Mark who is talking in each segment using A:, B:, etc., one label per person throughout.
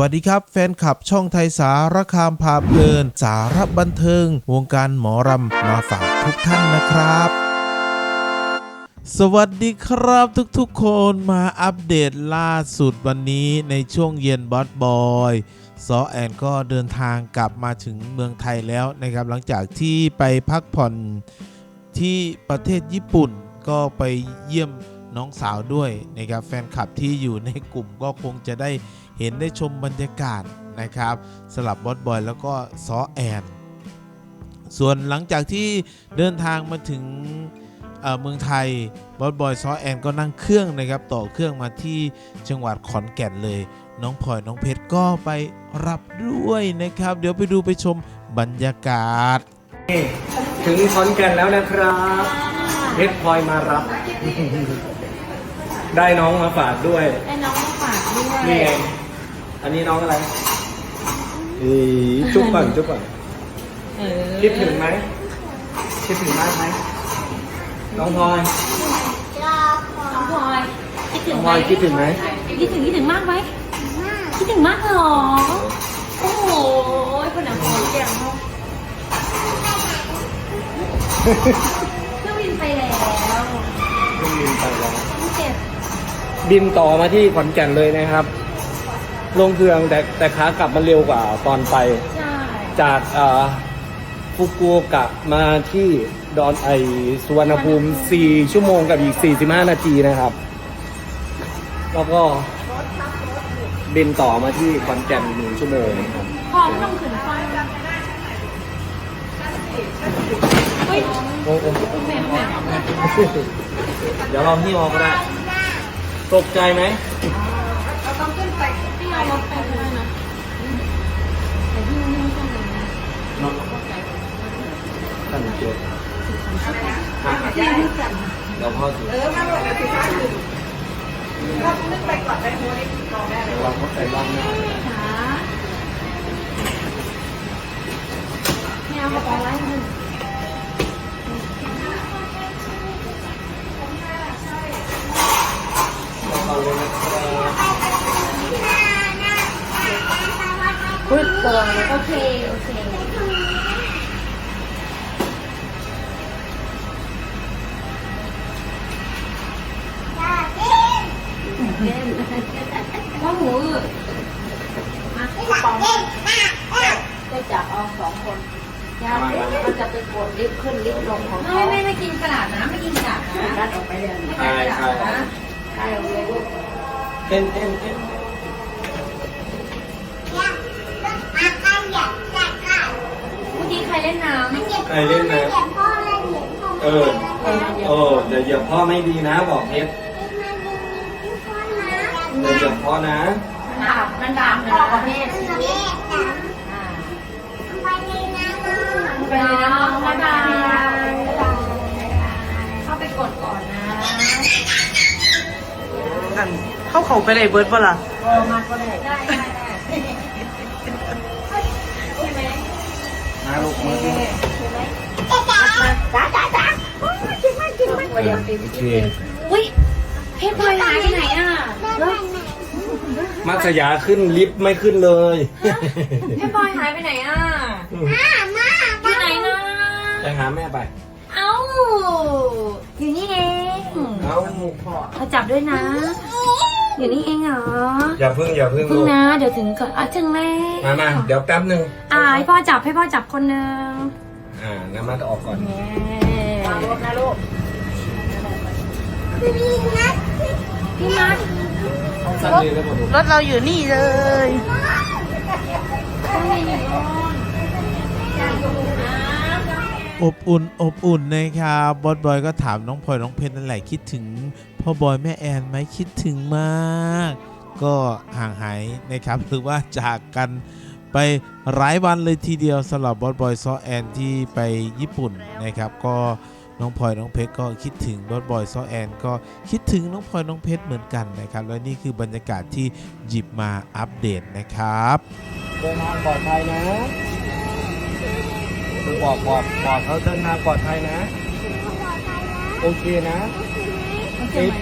A: วัสดีครับ แฟนคลับช่องไทยสารคามพาเพลิน สารบันเทิง วงการหมอรำมาฝากทุกท่านนะครับสวัสดีครับทุกๆคนมาอัปเดตล่าสุดวันนี้ในช่วงเย็นบอสบอยซอแอนก็เดินทางกลับมาถึงเมืองไทยแล้วนะครับ หลังจากที่ไปพักผ่อนที่ประเทศญี่ปุ่นก็ไปเยี่ยมน้องสาวด้วยนะครับแฟนคลับที่อยู่ในกลุ่มก็คงจะได้ เห็นได้ชมบรรยากาศนะครับสลับบอสบอยแล้วก็ซอแอนส่วนหลังจากที่เดินทางมาถึงเอ่อเมืองไทยบอสบอยซอแอนก็นั่งเครื่องนะครับต่อเครื่องมาที่จังหวัดขอนแก่นเลย น้องพลอยน้องเพชรก็ไปรับด้วยนะครับ เดี๋ยวไปดูไปชมบรรยากาศ
B: ถึงขอนแก่นแล้วนะครับเพชรพลอยมารับ ได้น้องมาฝากด้วย
C: ให้น้องมาฝากด้วย
B: นี่ไง อันนี้น้องอะไรอีจุ๊บก่อนจุ๊บก่อน
C: เออ
B: คิดถึงไหมคิดถึงมากไหมน้องพลอย
C: น้องพลอยคิดถึ
B: น้
C: ง
B: องพ
C: ไห
B: ล
C: ม
B: อยคิดถึงไหม
C: คิดถึงคิดถึงมากไหมคิดถึงมากเหรอ โอ้โหคนหนังคนแก่งเขาเครื่องบินไปแล้ว
B: บินไปแล้ว
C: ต้องเจ็บ
B: บินต่อมาที่ขอนแก่นเลยนะครับ ลงเครื่องแต่แต่ขากลับมันเร็วกว่าตอนไป
C: ใช่
B: จากเอ่อฟุกุโอกะมาที่ดอนไอสุวรรณภูมิ 4 ชั่วโมงกับอีก 45 นาทีนะครับ แล้วก็บินต่อมาที่ขอนแก่นหนึ่งชั่วโมงครับ
C: พร้อมต้องถึงฟันเฮ้ย
B: โอ้โห
C: แม่แม่
B: เดี๋ยวเราที่มอก็ได้ ตกใจไหม
C: เรารถไปด้นะแต่ที่นี่ไม่ใช่เลยนะ
B: น้องท่านเจ้าเดี๋ยวพ่อถือเออมาหมดเลยสิข้าถือพ่อนึกไปก่อนไปโมนี่ก่อนแม่เลยเราเขาใส่บ้างน้า
C: จ๋าไม่เอาเป๋าไว้ให้มัน ปึ๊ดเลยโอเค โอเค ว่าหมูอืดมากระเป๋าก็จะเอาสองคนยาก็จะไปกดลิฟต์ขึ้นลิฟต์ลงของเขาไม่ไม่ไม่กินกระดาษนะ ไม่กินกระดาษนะระดออกไปเลยไม่กินกระดาษนะใช่ออกเลยลูก
B: เต้นเต้นเต้นำใครเล่นนะ เออเออเดี๋ยวเหยียบพ่อไม่ดีนะ บอกเพชรเดี๋ยวเหยียบพ่อนะ
C: น้ำมันดำนะประเภทไปเลยนะบ๊ายบายเข้าไปกดก่อนนะ
D: อันเข้าเขาไปเลยเบิร์ดป่ะล่ะ
C: ก็มาก็ได้ได้ได้
B: นะลูกมือ
C: จ้าจ้าจ้ากินมากกินมากเดี๋ยว
B: โอเค
C: อุ้ยเพชรพลอยหายไปไหนอะ
B: มัสยาขึ้นลิฟต์ไม่ขึ้นเลย
C: เพชรพลอยหายไปไหนอะอยู่ไหนนะ
B: ไปหาแม่ไป
C: เอ้า อยู่นี่เอง
B: เอาพ่อ
C: เขาจับด้วยนะ อยู่นี่เองเหรอ
B: อย่าพึ่งอย่าพึ่ง
C: พึ่
B: ลู
C: ง
B: ก
C: นะ เดี๋ยวถึงก่อนอะถึงแล้ว
B: มามาเดี๋ยวแป๊บหนึ่ง
C: อ่าให้พ่อจับให้พ่อจับคนหนึ่ง
B: อ่าน้ำมันออกก่อน
C: วางรถนะลูกพี่นัท
B: สั้นเลยแล้วผม
D: รถเราอยู่นี่เลย
C: ต้องมีอยู่โน่นอยากอยู่นะ
A: อบอุ่นอบอุ่นนะครับบอสบอยก็ถามน้องพลอยน้องเพชรนั่นแหละคิดถึงพ่อบอยแม่แอนไหมคิดถึงมาก ก็ห่างหายนะครับหรือว่าจากกันไปหลายวันเลยทีเดียวสำหรับบอสบอยซอแอนที่ไปญี่ปุ่นนะครับ ก็น้องพลอยน้องเพชรก็คิดถึงบอสบอยซอแอนก็คิดถึงน้องพลอยน้องเพชรเหมือนกันนะครับ และนี่คือบรรยากาศที่หยิบมาอัปเดตนะครับ
B: เดินทางปลอดภัยนะ บอกบอกบอกเขาเดินทางปลอดภัยนะ โอเคนะเซฟ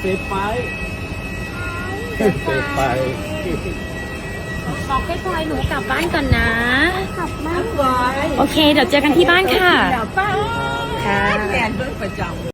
B: เซฟไปเซฟไป
C: บอกให้พลอยหนูกลับบ้านก่อนนะ
D: กลับบ้านก่อน
C: โอเค เดี๋ยวเจอกันที่บ้านค่ะ
D: เดี๋ยวป้า
C: ค่ะ
D: แฟนเพิ่งประจำ